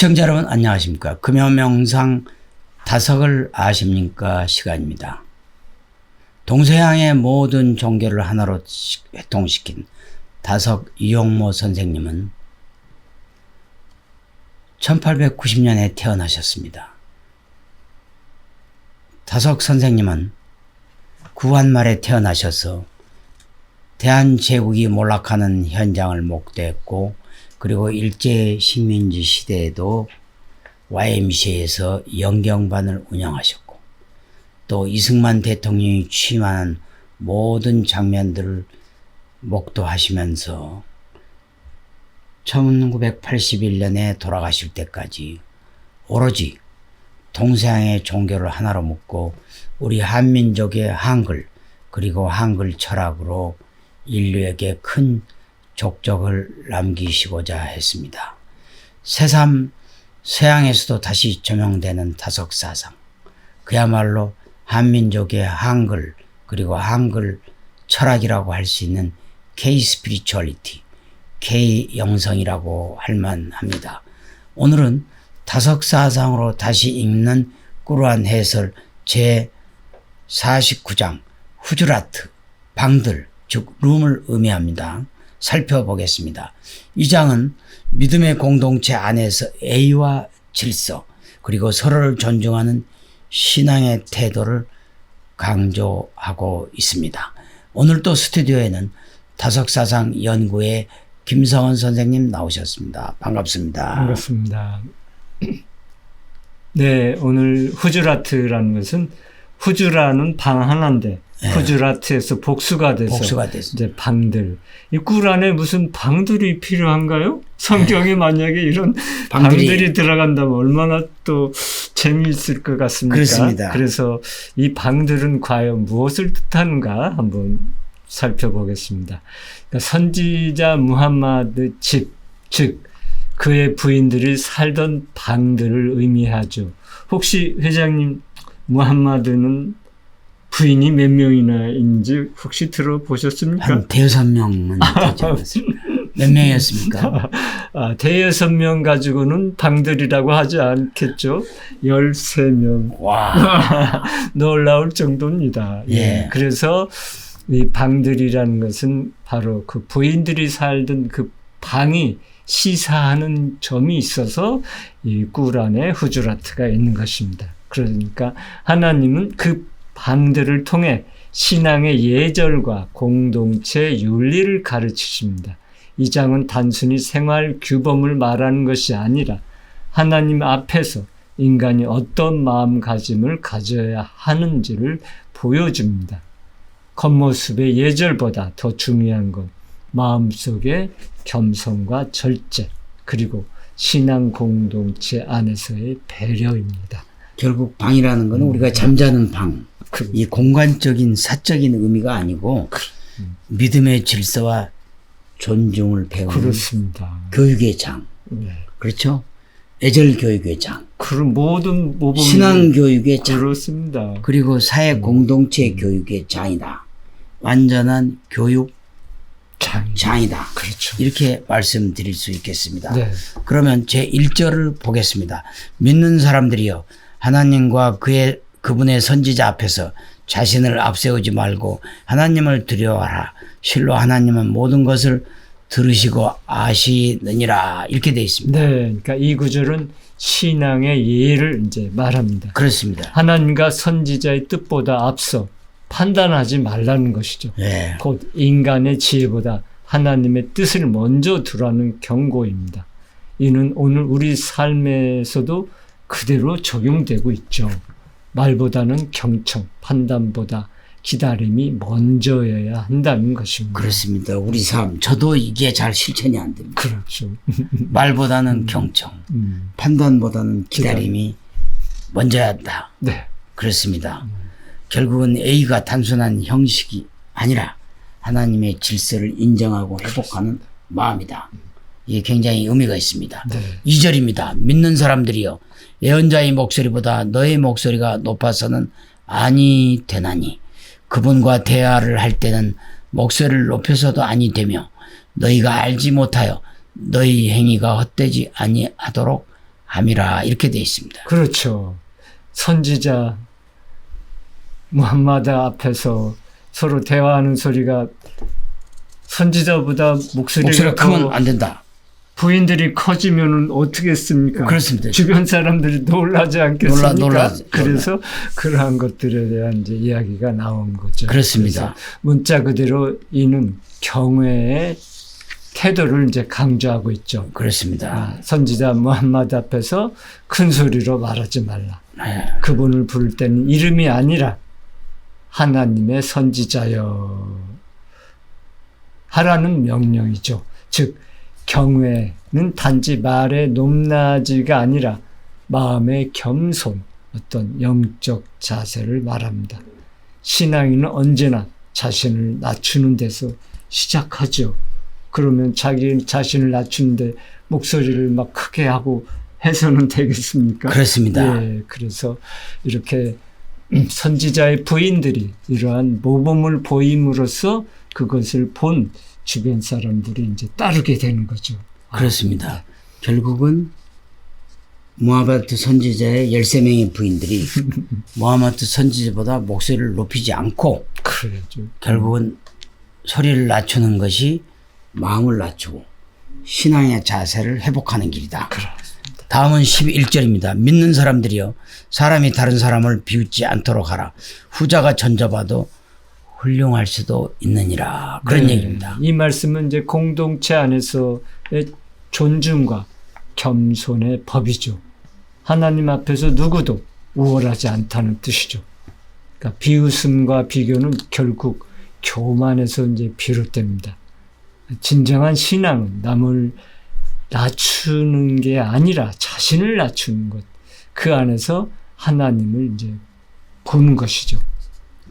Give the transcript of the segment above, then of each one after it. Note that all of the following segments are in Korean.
시청자 여러분 안녕하십니까. 금요명상 다석을 아십니까 시간입니다. 동서양의 모든 종교를 하나로 회통시킨 다석 이용모 선생님은 1890년에 태어나셨습니다. 다석 선생님은 구한말에 태어나셔서 대한제국이 몰락하는 현장을 목도했고 그리고 일제 식민지 시대에도 YMCA에서 영경반을 운영하셨고 또 이승만 대통령이 취임하는 모든 장면들을 목도하시면서 1981년에 돌아가실 때까지 오로지 동서양의 종교를 하나로 묶고 우리 한민족의 한글 그리고 한글 철학으로 인류에게 큰 족적을 남기시고자 했습니다. 새삼 서양에서도 다시 조명되는 다석사상 그야말로 한민족의 한글 그리고 한글 철학이라고 할 수 있는 K 스피리추얼리티 K 영성이라고 할 만합니다. 오늘은 다석사상으로 다시 읽는 꾸르한 해설 제 49장 후주라트 방들 즉 룸을 의미합니다. 살펴보겠습니다. 이 장은 믿음의 공동체 안에서 A와 질서 그리고 서로를 존중하는 신앙의 태도를 강조하고 있습니다. 오늘 또 스튜디오에는 다석사상 연구의 김성원 선생님 나오셨습니다. 반갑습니다. 반갑습니다. 네, 오늘 후주라트라는 것은 후주라는 방 하나인데 네. 후주라트에서 복수가 돼서 복수가 돼서. 이제 방들. 이 꿀안에 무슨 방들이 필요한가요? 성경에 만약에 이런 네. 방들이- 방들이, 들어간다면 얼마나 또 재미있을 것 같습니까? 그렇습니다. 그래서 이 방들은 과연 무엇을 뜻하는가 한번 살펴보겠습니다. 그러니까 선지자 무함마드 집, 즉 그의 부인들이 살던 방들을 의미하죠. 혹시 회장님 무함마드는 부인이 몇 명이나인지 혹시 들어보셨습니까? 한 대여섯 명은 되지 않았습니까? 몇 명이었습니까? 아, 대여섯 명 가지고는 방들이라고 하지 않겠죠. 13명. 와, 놀라울 정도입니다. 예. 그래서 이 방들이라는 것은 바로 그 부인들이 살던 그 방이 시사하는 점이 있어서 이 꿀 안에 후주라트가 있는 것입니다. 그러니까 하나님은 그 방들을 통해 신앙의 예절과 공동체 윤리를 가르치십니다. 이 장은 단순히 생활 규범을 말하는 것이 아니라 하나님 앞에서 인간이 어떤 마음가짐을 가져야 하는지를 보여줍니다. 겉모습의 예절보다 더 중요한 건 마음속의 겸손과 절제 그리고 신앙 공동체 안에서의 배려입니다. 결국 방이라는 것은 우리가 잠자는 방, 그- 이 공간적인 사적인 의미가 아니고 믿음의 질서와 존중을 배우는 그렇습니다. 교육의 장, 네. 그렇죠? 애절 교육의 장, 그런 모든 모범 신앙 교육의 장, 그렇습니다. 그리고 사회 공동체 교육의 장이다. 완전한 교육 장 장이다. 그렇죠. 이렇게 말씀드릴 수 있겠습니다. 네. 그러면 제 1절을 보겠습니다. 믿는 사람들이여 하나님과 그의 그분의 선지자 앞에서 자신을 앞세우지 말고 하나님을 두려워하라. 실로 하나님은 모든 것을 들으시고 아시느니라. 이렇게 되어 있습니다. 네. 그러니까 이 구절은 신앙의 예를 이제 말합니다. 그렇습니다. 하나님과 선지자의 뜻보다 앞서 판단하지 말라는 것이죠. 예. 곧 인간의 지혜보다 하나님의 뜻을 먼저 두라는 경고입니다. 이는 오늘 우리 삶에서도 그대로 적용되고 있죠. 말보다는 경청, 판단보다 기다림이 먼저여야 한다는 것입니다. 그렇습니다. 우리 삶 저도 이게 잘 실천이 안 됩니다. 그렇죠. 말보다는 경청, 음, 판단보다는 기다림이 먼저야 한다. 네. 그렇습니다. 결국은 A가 단순한 형식이 아니라 하나님의 질서를 인정하고 회복하는 마음이다. 이게 굉장히 의미가 있습니다. 네. 2절입니다. 믿는 사람들이여 예언자의 목소리보다 너의 목소리가 높아서는 아니 되나니 그분과 대화를 할 때는 목소리를 높여서도 아니 되며 너희가 알지 못하여 너희 행위가 헛되지 아니하도록 함이라 이렇게 되어 있습니다. 그렇죠. 선지자 무함마드 앞에서 서로 대화하는 소리가 선지자보다 목소리가, 목소리가 더 크면 안 된다. 부인들이 커지면은 어떻겠습니까? 그렇습니다. 주변 사람들이 놀라지 않겠습니까? 놀라- 놀라- 그래서 그러한 것들에 대한 이제 이야기가 나온 거죠. 그렇습니다. 문자 그대로 이는 경외의 태도를 이제 강조하고 있죠. 그렇습니다. 아, 선지자 무함마드 앞에서 큰 소리로 말하지 말라. 네. 그분을 부를 때는 이름이 아니라 하나님의 선지자여 하라는 명령이죠. 즉 경외는 단지 말의 높낮이가 아니라 마음의 겸손, 어떤 영적 자세를 말합니다. 신앙인은 언제나 자신을 낮추는 데서 시작하죠. 그러면 자기 자신을 낮추는데 목소리를 막 크게 하고 해서는 되겠습니까? 그렇습니다. 예, 그래서 이렇게 선지자의 부인들이 이러한 모범을 보임으로써 그것을 본 주변 사람들이 이제 따르게 되는 거죠. 그렇습니다. 결국은 모하바트 선지자의 13명의 부인들이 모하바트 선지자보다 목소리를 높이지 않고 그래죠. 결국은 소리를 낮추는 것이 마음을 낮추고 신앙의 자세를 회복하는 길이다. 다음은 11절입니다. 믿는 사람들이여 사람이 다른 사람을 비웃지 않도록 하라. 후자가 전져봐도 훌륭할 수도 있느니라. 그런 네, 얘기입니다. 이 말씀은 이제 공동체 안에서의 존중과 겸손의 법이죠. 하나님 앞에서 누구도 우월하지 않다는 뜻이죠. 그러니까 비웃음과 비교는 결국 교만에서 이제 비롯됩니다. 진정한 신앙은 남을 낮추는 게 아니라 자신을 낮추는 것. 그 안에서 하나님을 이제 보는 것이죠.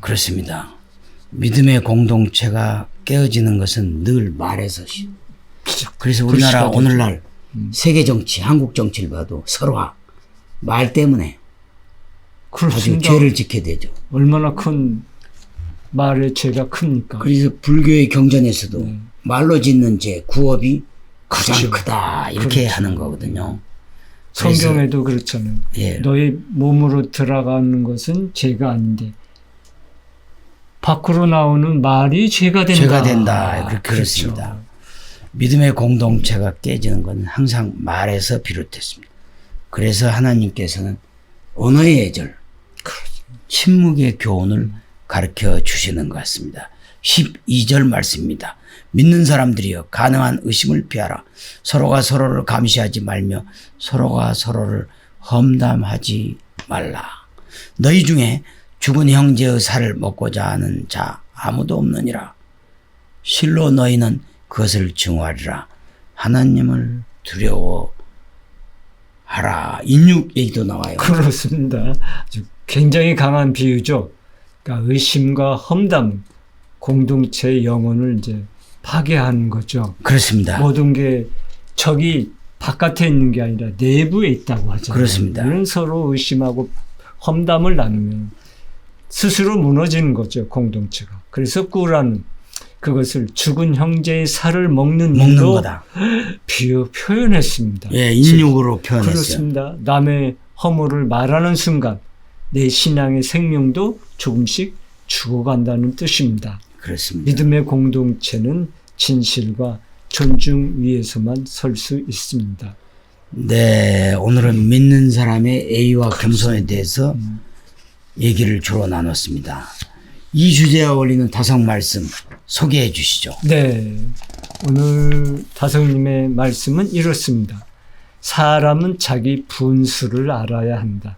그렇습니다. 믿음의 공동체가 깨어지는 것은 늘 말에서시. 그래서 우리나라 그렇죠. 오늘날 세계 정치, 한국 정치를 봐도 서로가 말 때문에 아주. 죄를 짓게 되죠. 얼마나 큰 말의 죄가 큽니까? 그래서 불교의 경전에서도 말로 짓는 죄, 구업이 가장 그렇죠. 크다 이렇게 그렇죠. 하는 거거든요. 성경에도 그렇잖아요. 예, 너희 몸으로 들어가는 것은 죄가 아닌데 밖으로 나오는 말이 죄가 된다. 죄가 된다. 그렇게 그렇죠. 그렇습니다. 믿음의 공동체가 깨지는 것은 항상 말에서 비롯됐습니다. 그래서 하나님께서는 언어의 예절, 침묵의 교훈을 가르쳐 주시는 것 같습니다. 12절 말씀입니다. 믿는 사람들이여 가능한 의심을 피하라. 서로가 서로를 감시하지 말며 서로가 서로를 험담하지 말라. 너희 중에 죽은 형제의 살을 먹고자 하는 자 아무도 없느니라. 실로 너희는 그것을 증오하리라. 하나님을 두려워하라. 인육 얘기도 나와요. 그렇습니다. 굉장히 강한 비유죠. 그러니까 의심과 험담 공동체의 영혼을 이제 파괴하는 거죠. 그렇습니다. 모든 게 적이 바깥에 있는 게 아니라 내부에 있다고 하잖아요. 그렇습니다. 서로 의심하고 험담을 나누면 스스로 무너지는 거죠 공동체가. 그래서 꾸라는 그것을 죽은 형제의 살을 먹는 먹는 거다. 비유 표현했습니다. 예, 인육으로 표현했어요. 그렇습니다. 남의 허물을 말하는 순간 내 신앙의 생명도 조금씩 죽어간다는 뜻입니다. 그렇습니다. 믿음의 공동체는 진실과 존중 위에서만 설 수 있습니다. 네, 오늘은 믿는 사람의 A와 겸손에 대해서 얘기를 주로 나눴습니다. 이 주제와 어울리는 다섯 말씀 소개해 주시죠. 네. 오늘 다성님의 말씀은 이렇습니다. 사람은 자기 분수를 알아야 한다.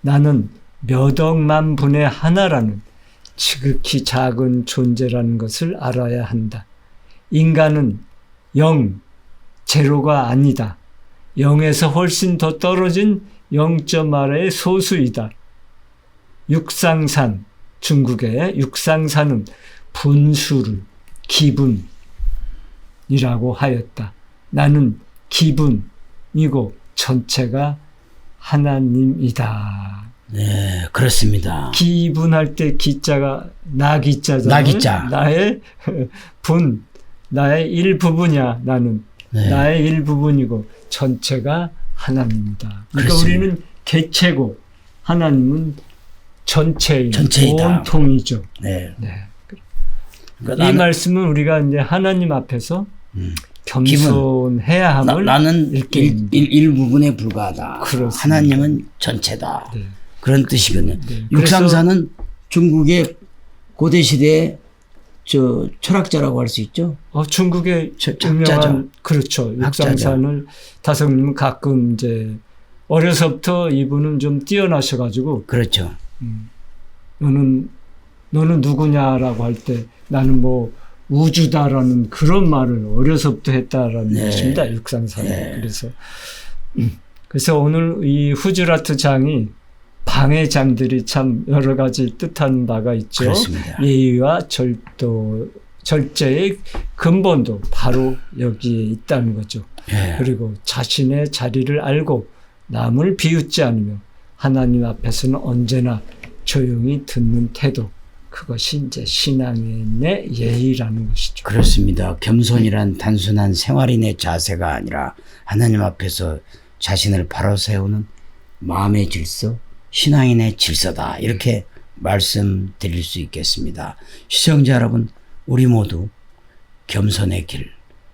나는 몇 억만 분의 하나라는 지극히 작은 존재라는 것을 알아야 한다. 인간은 영, 제로가 아니다. 영에서 훨씬 더 떨어진 0.8의 소수이다. 육상산, 중국의 육상산은 분수를 기분이라고 하였다. 나는 기분이고 전체가 하나님이다. 네, 그렇습니다. 기분할 때 기자가 나 기자잖아요. 나 기자. 나의 분, 나의 일부분이야. 나는 네. 나의 일부분이고 전체가 하나님이다. 그러니까 그렇습니다. 우리는 개체고 하나님은 전체인 전체이다. 원통이죠. 네. 네. 그러니까 이 나는, 말씀은 우리가 이제 하나님 앞에서 음. 겸손해야 나, 함을 나는 읽게 일. 일, 일 부분에 불과하다. 그렇습니다. 하나님은 전체다. 네. 그런 뜻이거든요. 네. 육상사는 중국의 고대 시대의 저 철학자라고 할 수 있죠. 어, 중국의 저- 유명한 학자죠. 그렇죠. 육상산을 다성님은 가끔 이제 어려서부터 이분은 좀 뛰어나셔가지고 그렇죠. 음, 너는 너는 누구냐라고 할 때 나는 뭐 우주다라는 그런 말을 어려서부터 했다라는 네. 것입니다. 육상산. 네. 그래서 음, 그래서 오늘 이 후즈라트 장이 방의 장들이 참 여러 가지 뜻하는 바가 있죠. 그렇습니다. 예의와 절도 절제의 근본도 바로 여기에 있다는 거죠. 예. 그리고 자신의 자리를 알고 남을 비웃지 않으며 하나님 앞에서는 언제나 조용히 듣는 태도. 그것이 이제 신앙인의 예의라는 것이죠. 그렇습니다. 겸손이란 단순한 생활인의 자세가 아니라 하나님 앞에서 자신을 바로 세우는 마음의 질서, 신앙인의 질서다. 이렇게 말씀드릴 수 있겠습니다. 시청자 여러분, 우리 모두 겸손의 길,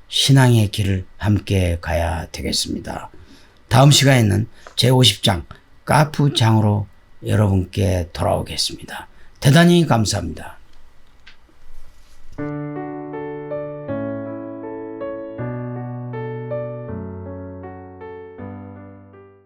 신앙의 길을 함께 가야 되겠습니다. 다음 시간에는 제50장 까푸장으로 여러분께 돌아오겠습니다. 대단히 감사합니다.